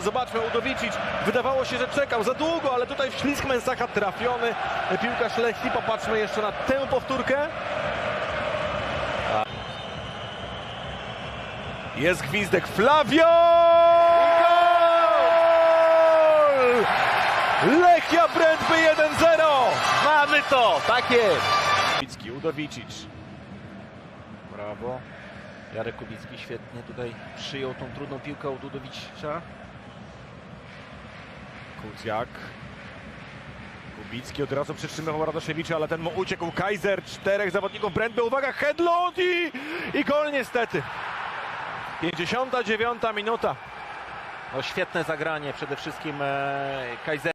Zobaczmy, Udowicic wydawało się, że czekał za długo, ale tutaj w ślizg Mensacha trafiony. Piłkarz Lechii, popatrzmy jeszcze na tę powtórkę. Jest gwizdek Flavio! Gol! Lechia Brędby 1-0! Mamy to! Tak jest! Udowicic. Brawo. Jarek Kubicki świetnie tutaj przyjął tą trudną piłkę od Udowicza. Kucjak. Kubicki od razu przytrzymywał Radoszewicza, ale ten mu uciekł. Kaiser, czterech zawodników Brędby. Uwaga, headload i, i gol niestety. 59 minuta. No świetne zagranie przede wszystkim e, Kaiser.